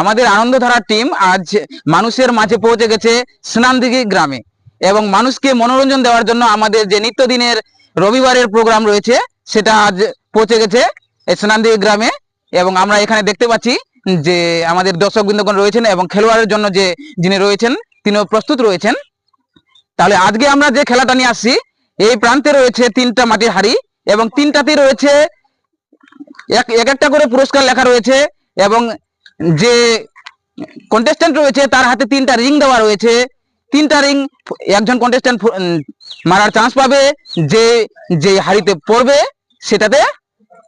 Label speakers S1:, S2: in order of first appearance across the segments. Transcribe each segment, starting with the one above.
S1: আমাদের আনন্দধারা টিম আজ মানুষের মাঝে পৌঁছে গেছে স্নানদিঘি গ্রামে। এবং মানুষকে মনোরঞ্জন দেওয়ার জন্য আমাদের যে নিত্যদিনের রবিবারের প্রোগ্রাম রয়েছে, সেটা আজ পৌঁছে গেছে স্নানদিঘি গ্রামে। এবং আমরা এখানে দেখতে পাচ্ছি যে আমাদের দর্শক বৃন্দগণ রয়েছেন এবং খেলোয়াড়ের জন্য যে যিনি রয়েছেন, তিনিও প্রস্তুত রয়েছেন। তাহলে আজকে আমরা যে খেলাটা নিয়ে আসছি, এই প্রান্তে রয়েছে তিনটা মাটির হাড়ি এবং তিনটাতেই রয়েছে এক একটা করে পুরস্কার লেখা রয়েছে এবং যে কন্টেস্ট্যান্ট রয়েছে, তার হাতে তিনটা রিং দেওয়া রয়েছে। তিনটা রিং একজন কন্টেস্ট্যান্ট মারার চান্স পাবে। যে যে হাড়িতে পড়বে, সেটাতে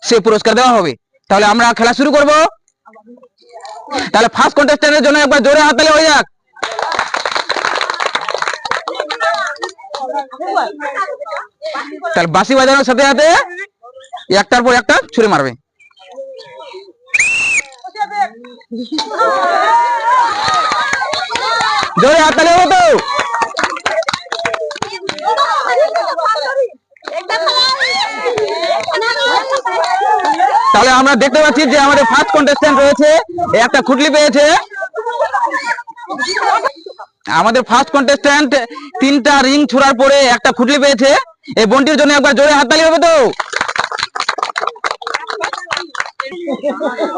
S1: সে পুরস্কার দেওয়া হবে। তাহলে আমরা খেলা শুরু করব। তাহলে ফার্স্ট কন্টেস্ট্যান্টের জন্য একবার জোরে হাততালি হয়ে যাক। তাহলে বাঁশি বাজানোর সাথে সাথে একটার পর একটা ছুড়ে মারবে। জোরে হাততালি হবে তো। তাহলে আমরা দেখতে পাচ্ছি যে আমাদের ফার্স্ট কন্টেস্ট্যান্ট রয়েছে একটা খুটলি পেয়েছে। আমাদের ফার্স্ট কন্টেস্ট্যান্ট তিনটা রিং ছোড়ার পরে একটা খুটলি পেয়েছে। এই বন্টির জন্য একবার জোরে হাততালি হবে তো।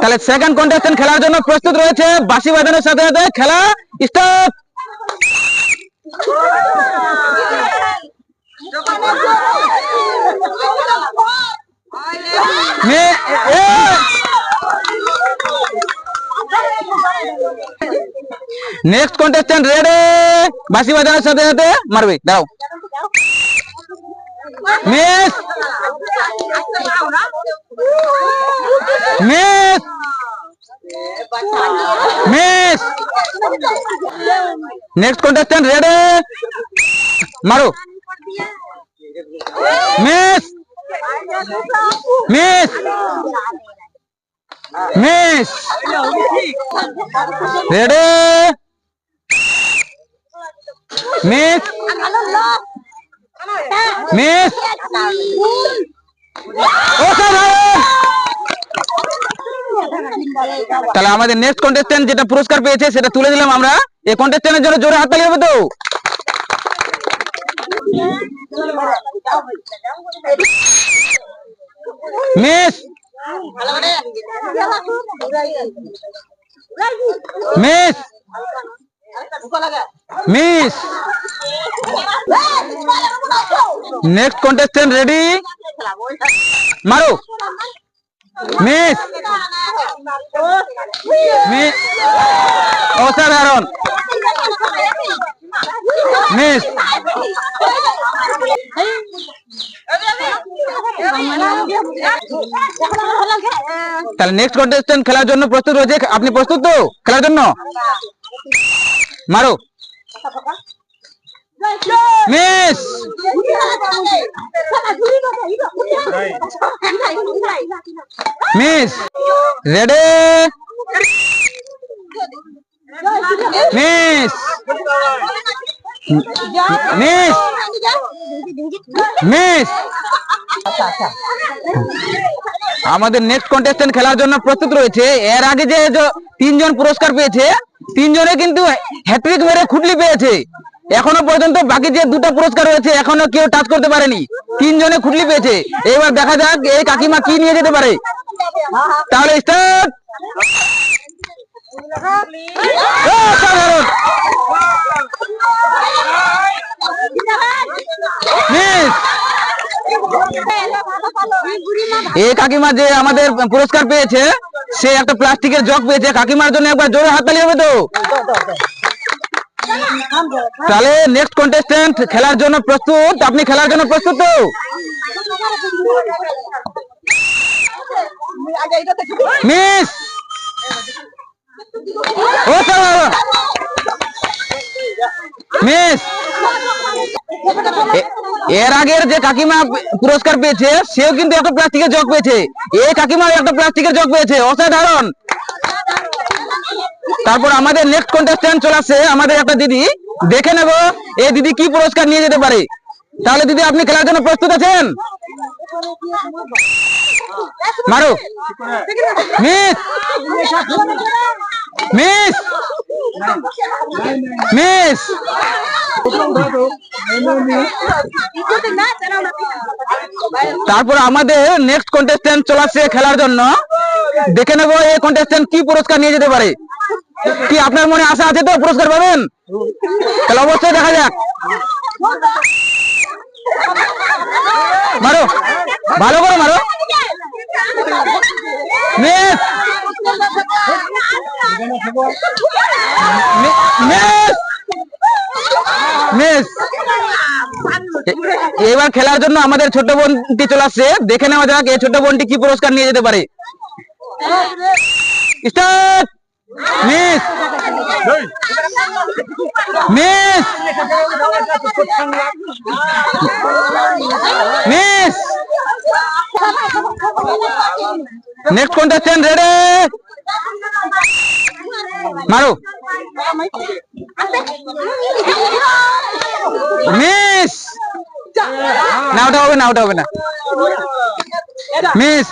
S1: তাহলে সেকেন্ড কন্টেস্ট্যান্ট খেলার জন্য প্রস্তুত রয়েছে বাঁশি বাজানোর সাথে সাথে খেলা স্টার্ট নেক্সট কন্টেস্ট্যান্ট রেডি বাঁশি বাজানোর সাথে সাথে মারবে, দাও। Miss miss miss next contestant ready মারো miss miss miss ready miss miss তাহলে আমাদের নেক্সট কন্টেস্ট্যান্ট যেটা পুরস্কার পেয়েছে সেটা তুলে দিলাম আমরা। এই কন্টেস্ট্যান্টের জন্য জোরে হাততালি হবে তো। Miss miss miss next contestant ready মারো মিস মিস অসাধারণ মিস তাহলে নেক্সট কন্টেস্ট্যান্ট খেলার জন্য প্রস্তুত রয়েছে আপনি প্রস্তুত তো? খেলার জন্য? মারো। Miss miss ready miss miss miss আমাদের নেক্সট কন্টেস্ট্যান্ট খেলার জন্য প্রস্তুত রয়েছে। এর আগে যে তিনজন পুরস্কার পেয়েছে, তিনজনে কিন্তু হ্যাট্রিক মেরে খুটলি পেয়েছে। এখনও পর্যন্ত বাকি যে দুটো পুরস্কার রয়েছে, এখনও কেউ টাচ করতে পারেনি। তিনজনে খুটলি পেয়েছে। এবার দেখা যাক এই কাকিমা কি নিয়ে যেতে পারে। তাহলে স্টার্ট এই কাকিমা যে আমাদের পুরস্কার পেয়েছে, সে একটা প্লাস্টিকের জগ পেয়েছে। কাকিমার জন্য একবার জোরে হাততালি হবে তো? তাহলে নেক্সট কন্টেস্ট্যান্ট খেলার জন্য প্রস্তুত? আপনি খেলার জন্য প্রস্তুত তো? মিস অসাধারণ মিস এর আগের যে কাকিমা পুরস্কার পেয়েছে, সেও কিন্তু একটা প্লাস্টিকের জগ পেয়েছে। এই কাকিমাও একটা প্লাস্টিকের জগ পেয়েছে। অসাধারণ! তারপর আমাদের নেক্সট কন্টেস্ট্যান্ট চলে আসছে, আমাদের একটা দিদি। দেখে নেব এই দিদি কি পুরস্কার নিয়ে যেতে পারে। তাহলে দিদি, আপনি খেলার জন্য প্রস্তুত আছেন? মারো। মিস! মিস! মিস! তারপর আমাদের নেক্সট কন্টেস্ট্যান্ট চলে আসছে খেলার জন্য। দেখে নেব এই কন্টেস্ট্যান্ট কি পুরস্কার নিয়ে যেতে পারে। কি আপনার মনে আশা আছে তো? পুরস্কার পাবেন? তাহলে অবশ্যই দেখা যাক। মারো। ভালো করে মারো। মিস! এবার খেলার জন্য আমাদের ছোট বোনটি চলে আসছে। দেখে নেওয়া যাক এই ছোট বোনটি কি পুরস্কার নিয়ে যেতে পারে। Start! Miss! Miss! Miss! Next contestant ready মারো। মিস! না, ওটা হবে না, ওটা হবে না। মিস!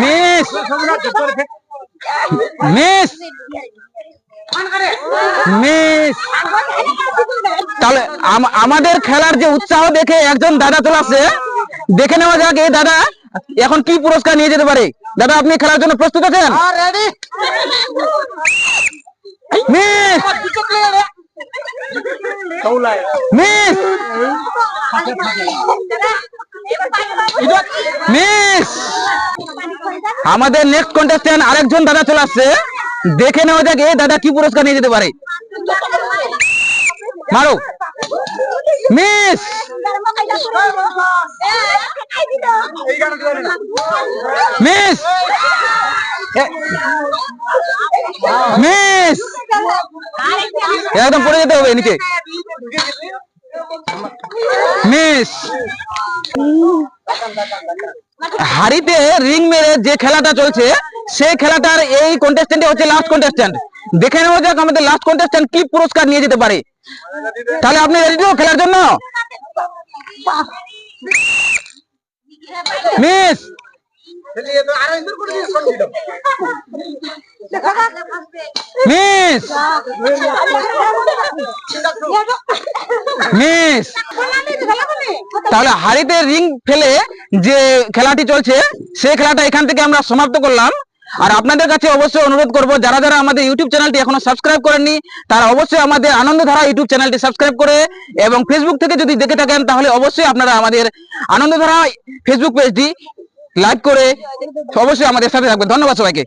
S1: মিস! মিস! মিস! তাহলে আম- আমাদের খেলার যে উৎসাহ দেখে একজন দাদা চলে আসছে দেখে নেওয়া যাক এই দাদা এখন কি পুরস্কার নিয়ে যেতে পারে। দাদা আপনি খেলার জন্য প্রস্তুত আছেন? মিস! মিস! মিস! আমাদের নেক্সট কন্টেস্টেন্ট আরেকজন দাদা চলে আসছে। দেখে নেওয়া যাক এই দাদা কি পুরস্কার নিয়ে যেতে পারে। মারো। মিস! মিস! মিস! একদম পড়ে যেতে হবে নিচে মিস। হাড়িতে রিং মেরে যে খেলাটা চলছে সেই খেলাটার এই কন্টেস্ট্যান্ট হচ্ছে লাস্ট কন্টেস্ট্যান্ট দেখে নেওয়া যাক আমাদের লাস্ট কন্টেস্ট্যান্ট কি পুরস্কার নিয়ে যেতে পারে। তাহলে আপনি রেডি তো খেলার জন্য? মিস। মিস। মিস। তাহলে হাড়িতে রিং ফেলে যে খেলাটি চলছে সেই খেলাটা এখান থেকে আমরা সমাপ্ত করলাম। আর আপনাদের কাছে অবশ্যই অনুরোধ করব যারা যারা আমাদের ইউটিউব চ্যানেলটি এখনও সাবস্ক্রাইব করেননি তারা অবশ্যই আমাদের আনন্দধারা ইউটিউব চ্যানেলটি সাবস্ক্রাইব করে এবং ফেসবুক থেকে যদি দেখে থাকেন তাহলে অবশ্যই আপনারা আমাদের আনন্দধারা ফেসবুক পেজটি লাইক করে অবশ্যই আমাদের সাথে থাকবেন। ধন্যবাদ সবাইকে।